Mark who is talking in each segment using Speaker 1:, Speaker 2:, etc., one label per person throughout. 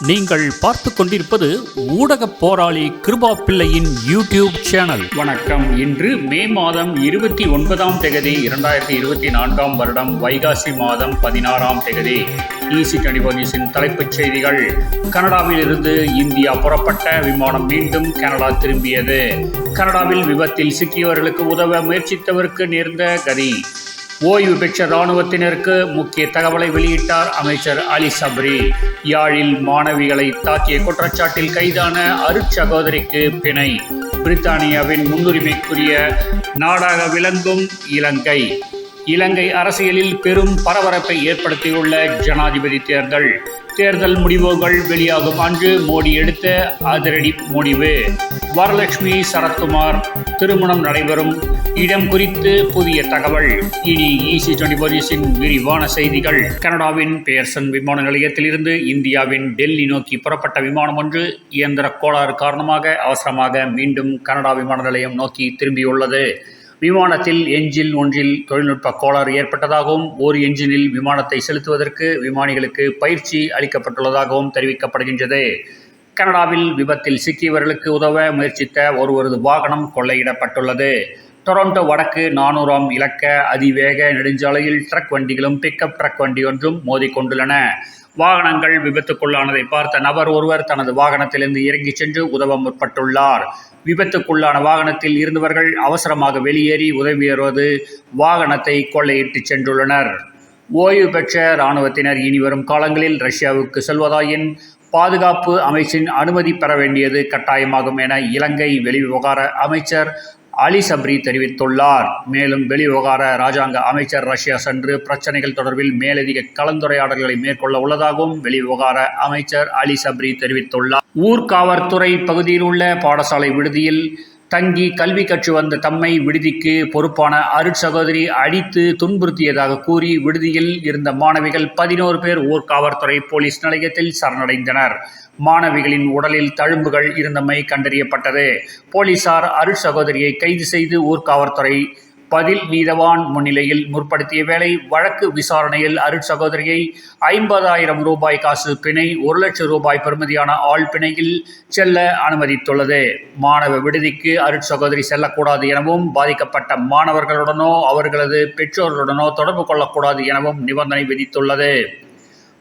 Speaker 1: நீங்கள் பார்த்து கொண்டிருப்பது ஊடக போராளி கிருபா பிள்ளையின் யூடியூப் சேனல். வணக்கம். இன்று மே மாதம் இருபத்தி ஒன்பதாம் தேதி இரண்டாயிரத்தி இருபத்தி நான்காம் வருடம் வைகாசி மாதம் பதினாறாம் தேதி. ஈசி டெலிபோனிஸின் தலைப்புச் செய்திகள். கனடாவில் இருந்து இந்தியா புறப்பட்ட விமானம் மீண்டும் கனடா திரும்பியது. கனடாவில் விபத்தில் சிக்கியவர்களுக்கு உதவ முயற்சித்தவருக்கு நேர்ந்த கதி. ஓய்வு பெற்ற இராணுவத்தினருக்கு முக்கிய தகவலை வெளியிட்டார் அமைச்சர் அலி சப்ரி. யாழில் மாணவிகளை தாக்கிய குற்றச்சாட்டில் கைதான அருட்சகோதரிக்கு பிணை. பிரித்தானியாவின் முன்னுரிமைக்குரிய நாடாக விளங்கும் இலங்கை. இலங்கை அரசியலில் பெரும் பரபரப்பை ஏற்படுத்தியுள்ள ஜனாதிபதி தேர்தல். தேர்தல் முடிவுகள் வெளியாகும் அன்று மோடி எடுத்த அதிரடி முடிவு. வரலட்சுமி சரத்குமார் திருமணம் நடைபெறும். இடம் குறித்து புதிய தகவல். இனி ஈசி டுவெண்டி போலீஸின் விரிவான செய்திகள். கனடாவின் பெயர்சன் விமான நிலையத்திலிருந்து இந்தியாவின் டெல்லி நோக்கி புறப்பட்ட விமானம் ஒன்று இயந்திர கோளாறு காரணமாக அவசரமாக மீண்டும் கனடா விமான நிலையம் நோக்கி திரும்பியுள்ளது. விமானத்தில் எஞ்சின் ஒன்றில் தொழில்நுட்ப கோளாறு ஏற்பட்டதாகவும் ஒரு எஞ்சினில் விமானத்தை செலுத்துவதற்கு விமானிகளுக்கு பயிற்சி அளிக்கப்பட்டுள்ளதாகவும் தெரிவிக்கப்படுகின்றது. கனடாவில் விபத்தில் சிக்கியவர்களுக்கு உதவ முயற்சித்த ஒருவரது வாகனம் கொள்ளையிடப்பட்டுள்ளது. டொரண்டோ வடக்கு நானூறாம் இலக்க அதிவேக நெடுஞ்சாலையில் ட்ரக் வண்டிகளும் பிக்கப் ட்ரக் வண்டி ஒன்றும் மோதிக்கொண்டுள்ளன வாகனங்கள் விபத்துக்குள்ளானதை பார்த்த நபர் ஒருவர் தனது வாகனத்திலிருந்து இறங்கிச் சென்று உதவ முற்பட்டுள்ளார். விபத்துக்குள்ளான வாகனத்தில் இருந்தவர்கள் அவசரமாக வெளியேறி உதவியேறுவது வாகனத்தை கொள்ளையிட்டு சென்றுள்ளனர். ஓய்வு பெற்ற இராணுவத்தினர் இனி வரும் காலங்களில் ரஷ்யாவுக்கு செல்வதாயின் பாதுகாப்பு அமைச்சின் அனுமதி பெற வேண்டியது கட்டாயமாகும் என இலங்கை வெளிவிவகார அமைச்சர் அலி சப்ரி தெரிவித்துள்ளார். மேலும் வெளிவிவகார ராஜாங்க அமைச்சர் ரஷ்யா சென்று பிரச்சனைகள் தொடர்பில் மேலதிக கலந்துரையாடல்களை மேற்கொள்ள உள்ளதாகவும் வெளிவிவகார அமைச்சர் அலி சப்ரி தெரிவித்துள்ளார். ஊர்காவற்துறை பகுதியில் உள்ள பாடசாலை விடுதியில் தங்கி கல்வி கற்று வந்த தம்மை விடுதிக்கு பொறுப்பான அருட்சகோதரி அடித்து துன்புறுத்தியதாக கூறி விடுதியில் இருந்த மாணவிகள் பதினோரு பேர் ஊர் காவல்துறை போலீஸ் நிலையத்தில் சரணடைந்தனர். மாணவிகளின் உடலில் தழும்புகள் இருந்தமை கண்டறியப்பட்டது. போலீசார் அருட்சகோதரியை கைது செய்து ஊர்காவற்துறை பதில் நீதவான் முன்னிலையில் முற்படுத்திய வேளை வழக்கு விசாரணையில் அருட்சகோதரியை ஐம்பதாயிரம் ரூபாய் காசு பிணை ஒரு லட்சம் ரூபாய் பெறுமதியான ஆள் பிணையில் செல்ல அனுமதித்துள்ளது. மாணவ விடுதிக்கு அருட்சகோதரி செல்லக்கூடாது எனவும் பாதிக்கப்பட்ட மாணவர்களுடனோ அவர்களது பெற்றோர்களுடனோ தொடர்பு கொள்ளக்கூடாது எனவும் நிபந்தனை விதித்துள்ளது.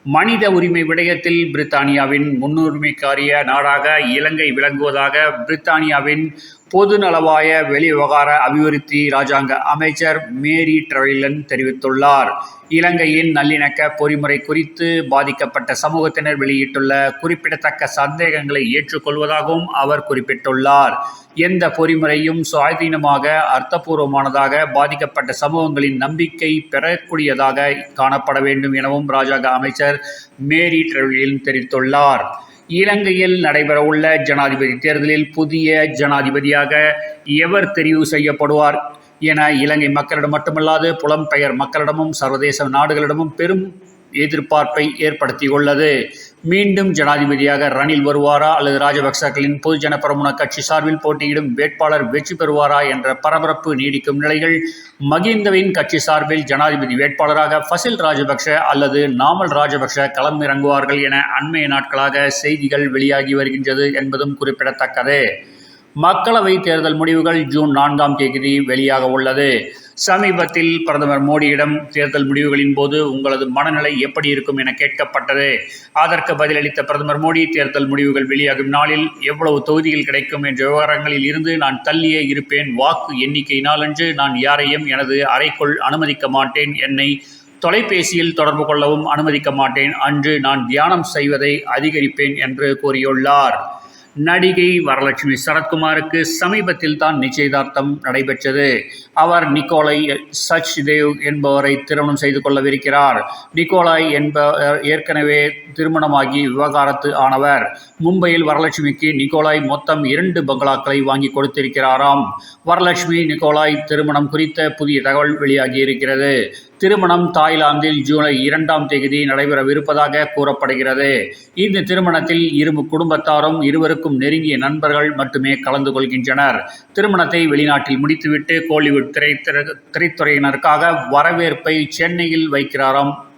Speaker 1: மனித உரிமை விடயத்தில் பிரித்தானியாவின் முன்னுரிமைக்காரிய நாடாக இலங்கை விளங்குவதாக பிரித்தானியாவின் பொதுநலவாய வெளிவிவகார அபிவிருத்தி ராஜாங்க அமைச்சர் மேரி ட்ரெவிலன் தெரிவித்துள்ளார். இலங்கையின் நல்லிணக்க பொறிமுறை குறித்து பாதிக்கப்பட்ட சமூகத்தினர் வெளியிட்டுள்ள குறிப்பிடத்தக்க சந்தேகங்களை ஏற்றுக்கொள்வதாகவும் அவர் குறிப்பிட்டுள்ளார். எந்த பொறிமுறையும் சுயாதீனமாக அர்த்தபூர்வமானதாக பாதிக்கப்பட்ட சமூகங்களின் நம்பிக்கை பெறக்கூடியதாக காணப்பட வேண்டும் எனவும் ராஜாங்க அமைச்சர் மேரி ட்ரெவிலின் தெரிவித்துள்ளார். இலங்கையில் நடைபெறவுள்ள ஜனாதிபதி தேர்தலில் புதிய ஜனாதிபதியாக எவர் தெரிவு செய்யப்படுவார் என இலங்கை மக்களிடம் மட்டுமல்லாது புலம்பெயர் மக்களிடமும் சர்வதேச நாடுகளிடமும் பெரும் எதிர்பார்ப்பை ஏற்படுத்தியுள்ளது. மீண்டும் ஜனாதிபதியாக ரணில் வருவாரா அல்லது ராஜபக்சர்களின் பொதுஜன பிரமுன கட்சி சார்பில் போட்டியிடும் வேட்பாளர் வெற்றி பெறுவாரா என்ற பரபரப்பு நீடிக்கும் நிலையில் மகிந்தவின் கட்சி சார்பில் ஜனாதிபதி வேட்பாளராக ஃபசில் ராஜபக்ஷ அல்லது நாமல் ராஜபக்ஷ களமிறங்குவார்கள் என அண்மைய நாட்களாக செய்திகள் வெளியாகி வருகின்றது என்பதும் குறிப்பிடத்தக்கது. மக்களவை தேர்தல் முடிவுகள் ஜூன் நான்காம் தேதி வெளியாக உள்ளது. சமீபத்தில் பிரதமர் மோடியிடம் தேர்தல் முடிவுகளின் போது உங்களது மனநிலை எப்படி இருக்கும் என கேட்கப்பட்டது. அதற்கு பதிலளித்த பிரதமர் மோடி தேர்தல் முடிவுகள் வெளியாகும் நாளில் எவ்வளவு தொகுதிகள் கிடைக்கும் என்ற விவகாரங்களில் இருந்து நான் தள்ளியே இருப்பேன். வாக்கு எண்ணிக்கை நாளன்று நான் யாரையும் எனது அறைக்குள் அனுமதிக்க மாட்டேன். என்னை தொலைபேசியில் தொடர்பு கொள்ளவும் அனுமதிக்க மாட்டேன். அன்று நான் தியானம் செய்வதை அதிகரிப்பேன் என்று கூறியுள்ளார். நடிகை வரலட்சுமி சரத்குமாருக்கு சமீபத்தில் தான் நிச்சயதார்த்தம் நடைபெற்றது. அவர் நிக்கோலை சச்தேவ் என்பவரை திருமணம் செய்து கொள்ளவிருக்கிறார். நிக்கோலாய் என்பவர் ஏற்கனவே திருமணமாகி விவகாரத்து ஆனவர். மும்பையில் வரலட்சுமிக்கு நிக்கோலாய் மொத்தம் இரண்டு பங்களாக்களை வாங்கி கொடுத்திருக்கிறாராம். வரலட்சுமி நிக்கோலாய் திருமணம் குறித்த புதிய தகவல் வெளியாகி இருக்கிறது திருமணம் தாய்லாந்தில் ஜூலை இரண்டாம் தேதி நடைபெறவிருப்பதாக கூறப்படுகிறது. இந்த திருமணத்தில் இரு குடும்பத்தாரும் இருவருக்கும் நெருங்கிய நண்பர்கள் மட்டுமே கலந்து கொள்கின்றனர். திருமணத்தை வெளிநாட்டில் முடித்துவிட்டு கோலிவுட் திரைத்துறை திரைத்துறையினருக்காக வரவேற்பை சென்னையில் வைக்கிறாராம்